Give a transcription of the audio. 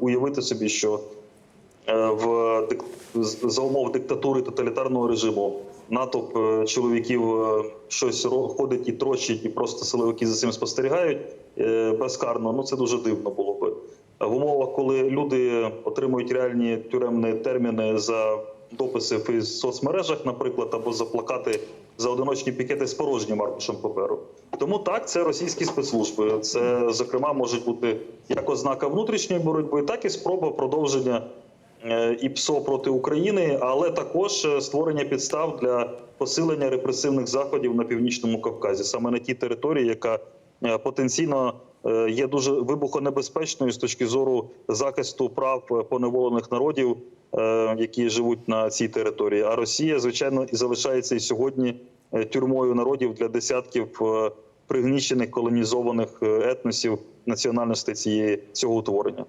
уявити собі, що е, в за умов диктатури тоталітарного режиму натовп е, чоловіків е, щось ходить і трощить, і просто силовики за цим спостерігають безкарно. Ну це дуже дивно було би. В умовах, коли люди отримують реальні тюремні терміни за дописи в соцмережах, наприклад, або за плакати за одиночні пікети з порожнім аркушем паперу. Тому так, це російські спецслужби. Це зокрема може бути як ознака внутрішньої боротьби, так і спроба продовження е, і ПСО проти України, але також е, створення підстав для посилення репресивних заходів на північному Кавказі, саме на тій території, яка е, потенційно є дуже вибухонебезпечною з точки зору захисту прав поневолених народів, які живуть на цій території. А Росія, звичайно, і залишається і сьогодні е, тюрмою народів для десятків е, пригнічених колонізованих е, етносів національностей цієї цього утворення.